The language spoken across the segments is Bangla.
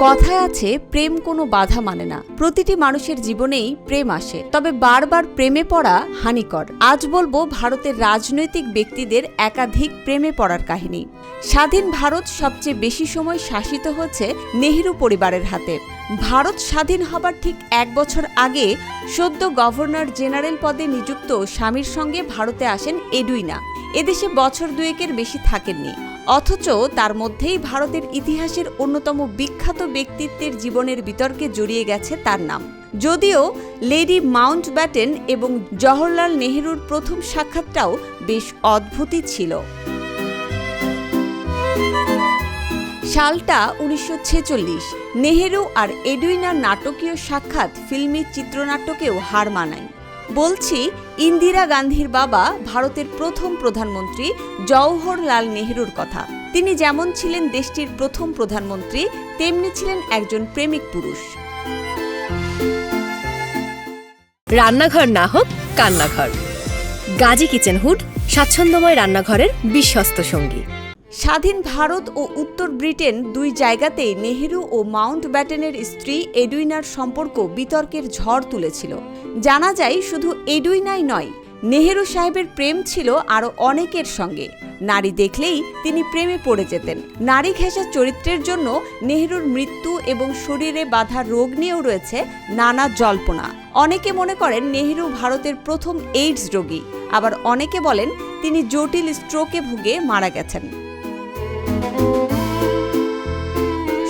কথায় আছে, প্রেম কোনো বাধা মানে না। প্রতিটি মানুষের জীবনেই প্রেম আসে। তবে বারবার প্রেমে পড়া হানিকর। আজ বলব ভারতের রাজনৈতিক ব্যক্তিদের একাধিক প্রেমে পড়ার কাহিনী। স্বাধীন ভারত সবচেয়ে বেশি সময় শাসিত হচ্ছে নেহেরু পরিবারের হাতে। ভারত স্বাধীন হবার ঠিক এক বছর আগে সদ্য গভর্নর জেনারেল পদে নিযুক্ত স্বামীর সঙ্গে ভারতে আসেন এডুইনা। এদেশে বছর দুয়েকের বেশি থাকেননি। অথচ তার মধ্যেই ভারতের ইতিহাসের অন্যতম বিখ্যাত ব্যক্তিত্বের জীবনের বিতর্কে জড়িয়ে গেছে তার নাম। যদিও লেডি মাউন্ট ব্যাটেন এবং জওহরলাল নেহরুর প্রথম সাক্ষাৎটাও বেশ অদ্ভুতই ছিল। সালটা উনিশশো ছেচল্লিশ। নেহেরু আর এডুইনার নাটকীয় সাক্ষাৎ ফিল্মি চিত্রনাট্যকেও হার মানায়। বলছি, ইন্দিরা গান্ধীর বাবা ভারতের প্রথম প্রধানমন্ত্রী জওহরলাল নেহেরুর কথা। তিনি যেমন ছিলেন দেশটির প্রথম প্রধানমন্ত্রী, তেমনি ছিলেন একজন প্রেমিক পুরুষ। রান্নাঘর না হোক, কান্নাঘর। গাজী কিচেন হুড, স্বাচ্ছন্দ্যময় রান্নাঘরের বিশ্বস্ত সঙ্গী। স্বাধীন ভারত ও উত্তর ব্রিটেন দুই জায়গাতেই নেহেরু ও মাউন্ট ব্যাটেনের স্ত্রী এডুইনার সম্পর্ক বিতর্কের ঝড় তুলেছিল। জানা যায় শুধু এডুইনাই নয়, নেহেরু সাহেবের প্রেম ছিল আরও অনেকের সঙ্গে। নারী দেখলেই তিনি প্রেমে পড়ে যেতেন। নারী ঘেঁষা চরিত্রের জন্য নেহেরুর মৃত্যু এবং শরীরে বাধা রোগ নিয়েও রয়েছে নানা জল্পনা। অনেকে মনে করেন নেহেরু ভারতের প্রথম এইডস রোগী। আবার অনেকে বলেন তিনি জটিল স্ট্রোকে ভুগে মারা গেছেন।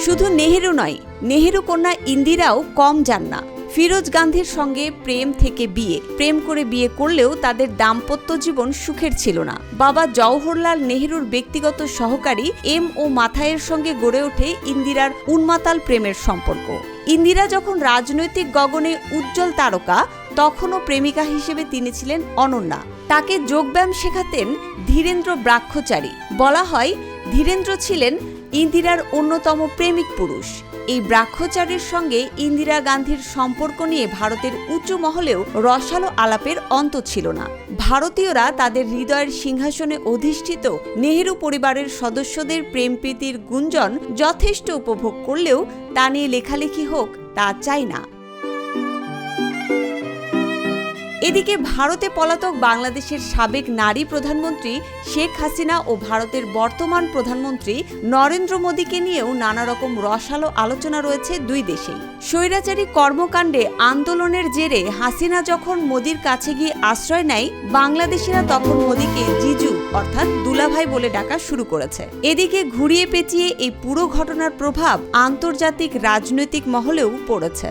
শুধু নেহেরু নয়, নেহেরু কন্যা ইন্দিরাও কম যান না। ফিরোজ গান্ধীর সঙ্গে প্রেম থেকে বিয়ে। প্রেম করে বিয়ে করলেও তাদের দাম্পত্য জীবন সুখের ছিল না। বাবা জওহরলাল নেহেরুর ব্যক্তিগত সহকারী এম ও মাথায়ের সঙ্গে গড়ে ওঠে ইন্দিরার উন্মাতাল প্রেমের সম্পর্ক। ইন্দিরা যখন রাজনৈতিক গগনে উজ্জ্বল তারকা, তখনও প্রেমিকা হিসেবে তিনি ছিলেন অনন্যা। তাকে যোগব্যায়াম শেখাতেন ধীরেন্দ্র ব্রাক্ষচারী বলা হয়, ধীরেন্দ্র ছিলেন ইন্দিরার অন্যতম প্রেমিক পুরুষ। এই ব্রাক্ষচারের সঙ্গে ইন্দিরা গান্ধীর সম্পর্ক নিয়ে ভারতের উঁচু মহলেও রসালো আলাপের অন্ত ছিল না। ভারতীয়রা তাদের হৃদয়ের সিংহাসনে অধিষ্ঠিত নেহেরু পরিবারের সদস্যদের প্রেমপ্রীতির গুঞ্জন যথেষ্ট উপভোগ করলেও তা নিয়ে লেখালেখি হোক তা চাই না। এদিকে ভারতে পলাতক বাংলাদেশের সাবেক নারী প্রধানমন্ত্রী শেখ হাসিনা ও ভারতের বর্তমান প্রধানমন্ত্রী নরেন্দ্র মোদীকে নিয়েও নানা রকম রসালো আলোচনা রয়েছে দুই দেশেই। স্বৈরাচারী কর্মকাণ্ডে আন্দোলনের জেরে হাসিনা যখন মোদীর কাছে গিয়ে আশ্রয় নেয়, বাংলাদেশিরা তখন মোদীকে জিজু, অর্থাৎ দুলাভাই বলে ডাকা শুরু করেছে। এদিকে ঘুরিয়ে পেঁচিয়ে এই পুরো ঘটনার প্রভাব আন্তর্জাতিক রাজনৈতিক মহলেও পড়েছে।